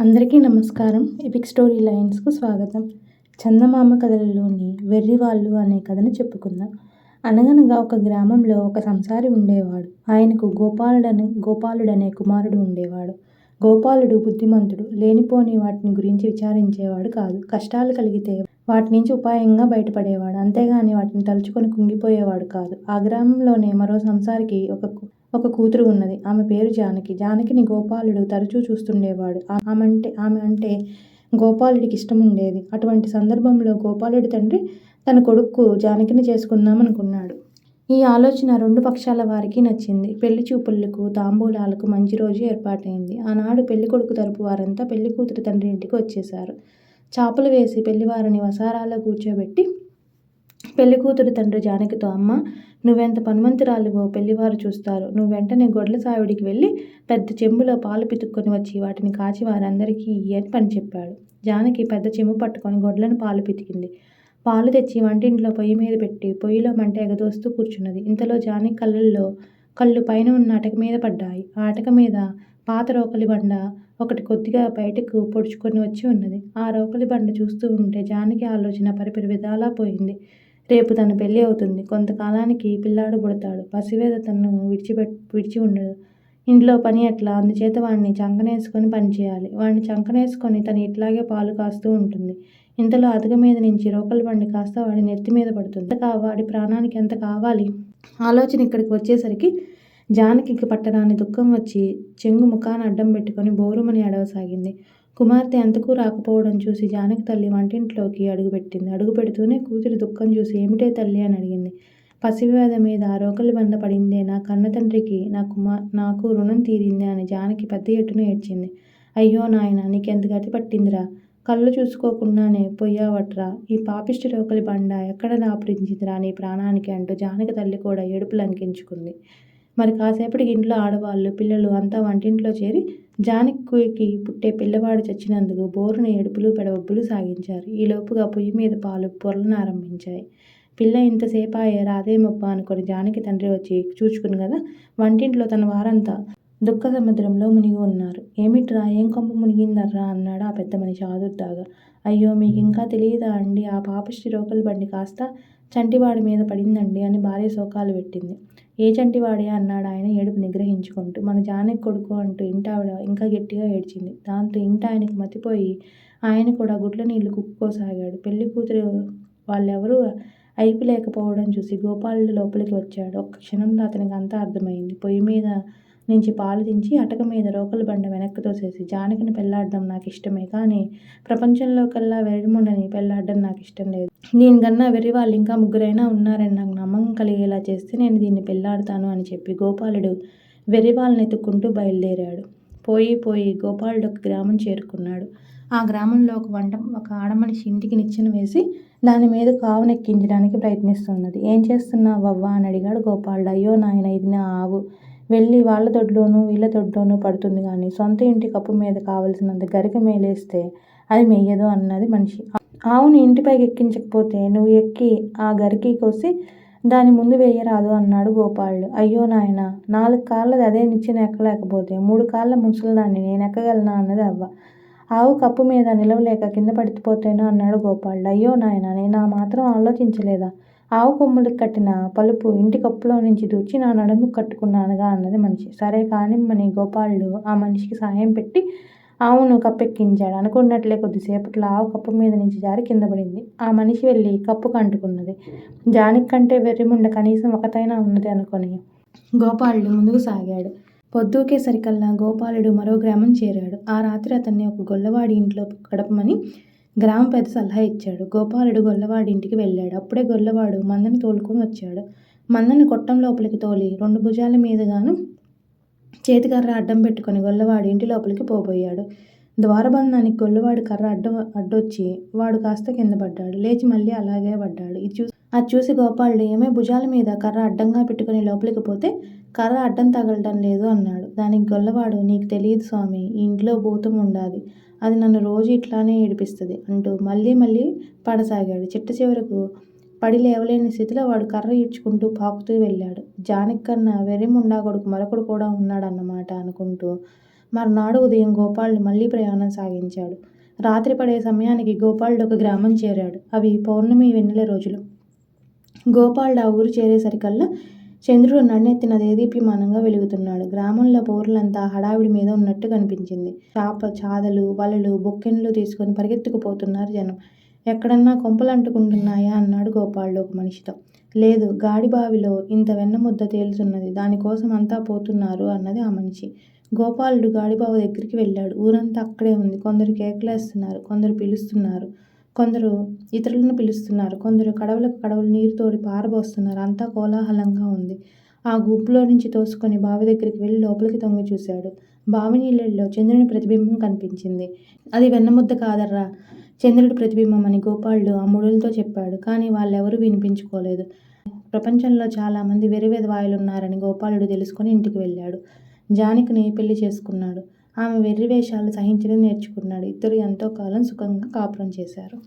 అందరికీ నమస్కారం. Epic story లైన్స్కు స్వాగతం. చందమామ కథలలోని వెర్రివాళ్ళు అనే కథను చెప్పుకుందాం. అనగనగా ఒక గ్రామంలో ఒక సంసారి ఉండేవాడు. ఆయనకు గోపాలుడని గోపాలుడనే కుమారుడు ఉండేవాడు. గోపాలుడు బుద్ధిమంతుడు లేనిపోని వాటిని గురించి విచారించేవాడు కాదు. కష్టాలు కలిగితే వాటి నుంచి ఉపాయంగా బయటపడేవాడు. అంతేగాని వాటిని తలుచుకొని కుంగిపోయేవాడు కాదు. ఆ గ్రామంలోనే మరో సంసారికి ఒక ఒక కూతురు ఉన్నది. ఆమె పేరు జానకి. జానకిని గోపాలుడు తరచూ చూస్తుండేవాడు. ఆమంటే ఆమె అంటే గోపాలుడికి ఇష్టం ఉండేది అటువంటి సందర్భంలో గోపాలుడి తండ్రి తన కొడుకు జానకిని చేసుకుందామనుకున్నాడు. ఈ ఆలోచన రెండు పక్షాల వారికి నచ్చింది. పెళ్ళి చూపులకు తాంబూలాలకు మంచి రోజు ఏర్పాటైంది. ఆనాడు పెళ్ళి కొడుకు తరపు వారంతా పెళ్ళి కూతురు తండ్రి ఇంటికి వచ్చేశారు. చాపలు వేసి పెళ్ళివారిని వసారాలో కూర్చోబెట్టి పెళ్ళి కూతురు తండ్రి జానకితో అమ్మ నువ్వెంత పనుమంతురాలివో పెళ్ళివారు చూస్తారు. నువ్వు వెంటనే గొడ్ల సావిడికి వెళ్ళి పెద్ద చెంబులో పాలు పితుక్కొని వచ్చి వాటిని కాచి వారందరికీ ఇయ్యని పని చెప్పాడు. జానకి పెద్ద చెంబు పట్టుకొని గొడ్లను పాలు పితికింది. పాలు తెచ్చి వంటింట్లో పొయ్యి మీద పెట్టి పొయ్యిలో మంట ఎగదోస్తూ కూర్చున్నది. ఇంతలో జానకి కళ్ళల్లో కళ్ళు పైన ఉన్న అటక మీద పడ్డాయి. ఆ అటక మీద పాత రోకలి బండ ఒకటి కొద్దిగా బయటకు పొడుచుకొని వచ్చి ఉన్నది. ఆ రోకలి బండ చూస్తూ ఉంటే జానకి ఆలోచన పరిపరి విధాలా పోయింది. రేపు తన పెళ్ళి అవుతుంది. కొంతకాలానికి పిల్లాడు పుడతాడు. పసివేద తనను విడిచిపెట్ విడిచి ఉండడు. ఇంట్లో పని ఎట్లా? అందుచేత వాడిని చంకనేసుకొని పని చేయాలి. వాడిని చంకనేసుకొని తను ఇట్లాగే పాలు కాస్తూ ఉంటుంది. ఇంతలో అతక మీద నుంచి రోకలి బండి కాస్త వాడి నెత్తి మీద పడుతుంది. వాడి ప్రాణానికి ఎంత కావాలి? ఆలోచన ఇక్కడికి వచ్చేసరికి జానకి పట్టరాని దుఃఖం వచ్చి చెంగు ముఖాన్ని అడ్డం పెట్టుకొని బోరుమని అడవసాగింది. కుమార్తె ఎంతకు రాకపోవడం చూసి జానకి తల్లి వంటింట్లోకి అడుగుపెట్టింది. అడుగు పెడుతూనే కూతురి దుఃఖం చూసి ఏమిటే తల్లి? అని అడిగింది. పసివేద మీద రోకలి బంద పడిందే నా కన్న తండ్రికి నా కుమార్ నాకు రుణం తీరిందే అని జానకి పెద్ద ఎట్టున ఏడ్చింది. అయ్యో నాయన నీకెంత గతి పట్టిందిరా? కళ్ళు చూసుకోకుండానే పొయ్యావట్రా ఈ పాపిష్టి రోకలి బండ ఎక్కడ దాపురించిందిరా నీ ప్రాణానికి? అంటూ జానకి తల్లి కూడా ఏడుపులు అంకించుకుంది. మరి కాసేపటికి ఇంట్లో ఆడవాళ్ళు పిల్లలు అంతా వంటింట్లో చేరి జానకికి పుట్టే పిల్లవాడు చచ్చినందుకు బోరున ఏడుపులు పెడవప్పులు సాగించారు. ఈలోపుగా పొయ్యి మీద పాలు పొరలను ఆరంభించాయి. పిల్ల ఇంతసేపు అయ్యే రాదేమబ్బా అనుకొని జానకి తండ్రి వచ్చి చూచుకుని కదా వంటింట్లో తన వారంతా దుఃఖ సముద్రంలో మునిగి ఉన్నారు. ఏమిట్రా ఏం కొంప మునిగిందర్రా అన్నాడు ఆ పెద్ద మనిషి ఆదుర్దాగా. అయ్యో మీకు ఇంకా తెలియదా అండి ఆ పాపిష్టి రోకలు బండి కాస్త చంటివాడి మీద పడిందండి అని భార్య శోకాలు పెట్టింది. ఏ వాడే అన్నాడు ఆయన ఏడుపు నిగ్రహించుకుంటూ. మన జానకి కొడుకు అంటూ ఇంటావిడ ఇంకా గట్టిగా ఏడ్చింది. దాంతో ఇంట ఆయనకి మతిపోయి ఆయన కూడా గుడ్ల నీళ్ళు కుక్కుకోసాగాడు. పెళ్ళి కూతురు వాళ్ళెవరూ అయిపి లేకపోవడం చూసి గోపాలుడు లోపలికి వచ్చాడు. ఒక్క క్షణంలో అతనికి అంతా అర్థమైంది. పొయ్యి మీద నుంచి పాలు దించి అటక మీద రోకల బండ వెనక్కి తోసేసి జానకిని పెళ్ళాడడం నాకు ఇష్టమే కానీ ప్రపంచంలో కల్లా వెరిముండని పెళ్ళాడడం నాకు ఇష్టం లేదు. దీనికన్నా వెర్రి వాళ్ళు ఇంకా ముగ్గురైనా ఉన్నారని నాకు నమ్మకం కలిగేలా చేస్తే నేను దీన్ని పెళ్ళాడతాను అని చెప్పి గోపాలుడు వెర్రి వాళ్ళని ఎత్తుక్కుంటూ బయలుదేరాడు. పోయి పోయి గోపాలుడు ఒక గ్రామం చేరుకున్నాడు. ఆ గ్రామంలో ఒక వంట ఒక ఆడమనిషి ఇంటికి నిచ్చెన వేసి దాని మీద కావునెక్కించడానికి ప్రయత్నిస్తున్నది. ఏం చేస్తున్నావు అవ్వా అని అడిగాడు గోపాలుడు. అయ్యో నాయన ఇది నా ఆవు. వెళ్ళి వాళ్ళ దొడ్లోనూ వీళ్ళ దొడ్లోనూ పడుతుంది కానీ సొంత ఇంటి కప్పు మీద కావలసినంత గరిక మేలేస్తే అది మేయదు అన్నది మనిషి. ఆవుని ఇంటిపైకి ఎక్కించకపోతే నువ్వు ఎక్కి ఆ గరికి కోసి దాని ముందు వేయరాదు అన్నాడు గోపాలుడు అయ్యో నాయన నాలుగు కాళ్ళది అదే నిచ్చిన ఎక్కలేకపోతే మూడు కాళ్ళ ముసలిదాన్ని నేను ఎక్కగలనా అన్నది అవ్వ. ఆవు కప్పు మీద నిలవలేక కింద పడిపోతేనో అన్నాడు గోపాలుడు అయ్యో నాయన నేను ఆ మాత్రం ఆలోచించలేదా? ఆవు కొమ్ములకు కట్టిన పలుపు ఇంటి కప్పులో నుంచి దూచి నా నడుము కట్టుకున్నానుగా అన్నది మనిషి. సరే కానిమ్మని గోపాలుడు ఆ మనిషికి సాయం పెట్టి ఆవును కప్పెక్కించాడు. అనుకున్నట్లే కొద్దిసేపట్లో ఆవు కప్పు మీద నుంచి జారి కింద పడింది. ఆ మనిషి వెళ్ళి కప్పుకు అంటుకున్నది జానికి కంటే వెర్రిముండ కనీసం ఒకతైనా ఉన్నది అనుకొని గోపాలుడు ముందుకు సాగాడు. పొద్దుకే సరికల్లా గోపాలుడు మరో గ్రామం చేరాడు. ఆ రాత్రి అతన్ని ఒక గొల్లవాడి ఇంట్లో గడపమని గ్రామ పెద్ద సలహా ఇచ్చాడు. గోపాలుడు గొల్లవాడి ఇంటికి వెళ్ళాడు. అప్పుడే గొల్లవాడు మందని తోలుకొని వచ్చాడు. మందని కొట్టం లోపలికి తోలి రెండు భుజాల మీదగాను చేతికర్ర అడ్డం పెట్టుకొని గొల్లవాడు ఇంటి లోపలికి పోబోయాడు. ద్వారబంధానికి గొల్లవాడు కర్ర అడ్డం అడ్డొచ్చి వాడు కాస్త కింద పడ్డాడు. లేచి మళ్ళీ అలాగే పడ్డాడు. ఇది చూసి అది చూసి గోపాలుడు ఏమే భుజాల మీద కర్ర అడ్డంగా పెట్టుకుని లోపలికి పోతే కర్ర అడ్డం తగలటం లేదు అన్నాడు దానికి గొల్లవాడు నీకు తెలియదు స్వామి ఈ ఇంట్లో భూతం ఉండాది అది నన్ను రోజు ఇట్లానే ఏడిపిస్తుంది అంటూ మళ్ళీ మళ్ళీ పడసాగాడు చిట్ట చివరకు పడి లేవలేని స్థితిలో వాడు కర్ర ఈడ్చుకుంటూ పాకుతూ వెళ్ళాడు జానకి కన్నా వెర్రిముండా కొడుకు మరొకడు కూడా ఉన్నాడన్నమాట అనుకుంటూ మరునాడు ఉదయం గోపాలుడు మళ్ళీ ప్రయాణం సాగించాడు. రాత్రి పడే సమయానికి గోపాలుడు ఒక గ్రామం చేరాడు. అవి పౌర్ణమి వెన్నెల రోజులు. గోపాల్డ్ ఆ ఊరు చేరేసరికల్లా చంద్రుడు నన్నెత్తిన దేదీప్యమానంగా వెలుగుతున్నాడు. గ్రామంలో పౌరులంతా హడావిడి మీద ఉన్నట్టు కనిపించింది. చాప చాదలు, వలలు, బొక్కెన్లు తీసుకుని పరిగెత్తుకుపోతున్నారు జనం. ఎక్కడన్నా కొంపలంటుకుంటున్నాయా అన్నాడు గోపాల్డు ఒక మనిషితో. లేదు గాడిబావిలో ఇంత వెన్నముద్ద తేలుతున్నది. దానికోసం అంతా పోతున్నారు అన్నది ఆ మనిషి. గోపాలుడు గాడిబావి దగ్గరికి వెళ్ళాడు. ఊరంతా అక్కడే ఉంది. కొందరు కేకలేస్తున్నారు. కొందరు పిలుస్తున్నారు. కొందరు ఇతరులను పిలుస్తున్నారు. కొందరు కడవలకు కడవలు నీరు తోడి పారబోస్తున్నారు. అంతా కోలాహలంగా ఉంది. ఆ గుంపులోంచి తోసుకొని బావి దగ్గరికి వెళ్ళి లోపలికి తొంగి చూశాడు. బావి నీళ్ళల్లో చంద్రుని ప్రతిబింబం కనిపించింది. అది వెన్నముద్ద కాదర్రా చంద్రుడి ప్రతిబింబం అని గోపాలుడు ఆ ముడులతో చెప్పాడు. కానీ వాళ్ళెవరూ వినిపించుకోలేదు. ప్రపంచంలో చాలామంది వాయులు ఉన్నారని గోపాలుడు తెలుసుకొని ఇంటికి వెళ్ళాడు. జానకిని పెళ్ళి చేసుకున్నాడు. ఆమె వెర్రి వేషాలు సహించడం నేర్చుకున్నాడు. ఇద్దరు ఎంతో కాలం సుఖంగా కాపురం చేశారు.